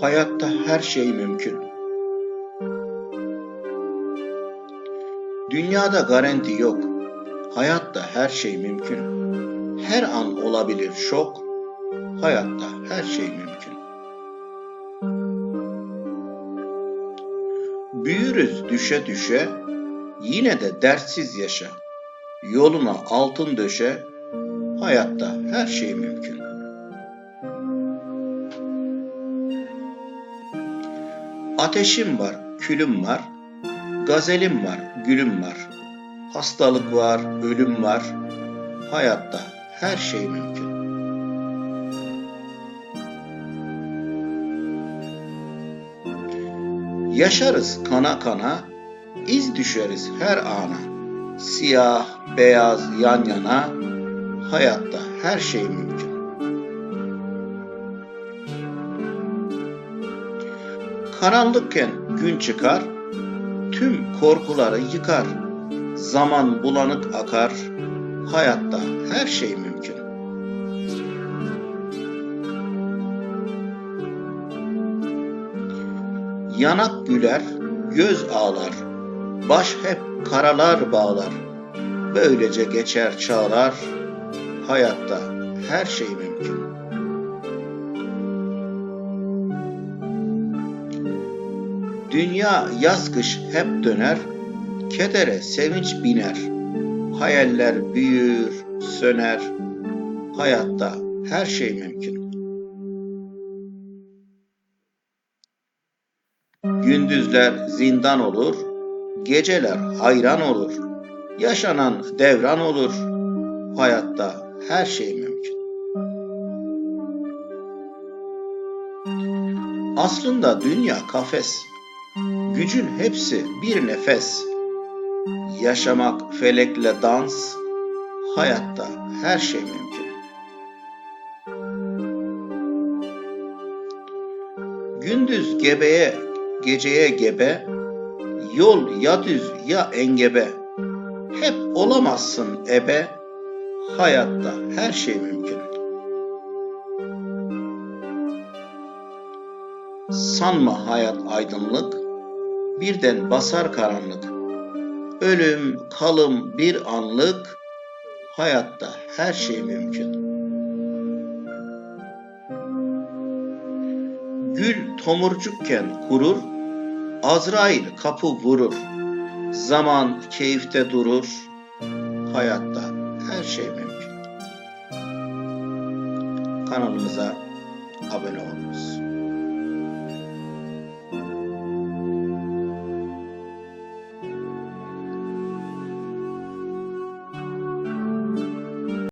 Hayatta her şey mümkün. Dünyada garanti yok. Hayatta her şey mümkün. Her an olabilir şok. Hayatta her şey mümkün. Büyürüz düşe düşe, yine de dertsiz yaşa. Yoluna altın döşe, hayatta her şey mümkün. Ateşim var, külüm var, gazelim var, gülüm var. Hastalık var, ölüm var. Hayatta her şey mümkün. Yaşarız kana kana, iz düşeriz her ana. Siyah, beyaz yan yana, hayatta her şey mümkün. Karanlıkken gün çıkar, tüm korkuları yıkar. Zaman bulanık akar, hayatta her şey mümkün. Yanak güler, göz ağlar, baş hep karalar bağlar. Böylece geçer çağlar, hayatta her şey mümkün. Dünya yaz kış hep döner, kedere sevinç biner. Hayaller büyür, söner. Hayatta her şey mümkün. Gündüzler zindan olur, geceler hayran olur. Yaşanan devran olur. Hayatta her şey mümkün. Aslında dünya kafes. Gücün hepsi bir nefes. Yaşamak felekle dans, hayatta her şey mümkün. Gündüz gebeye, geceye gebe, yol ya düz ya engebe. Hep olamazsın ebe, hayatta her şey mümkün. Sanma hayat aydınlık, birden basar karanlık. Ölüm, kalım bir anlık, hayatta her şey mümkün. Gül tomurcukken kurur, Azrail kapı vurur. Zaman keyifte durur, hayatta her şey mümkün. Kanalımıza abone olunuz.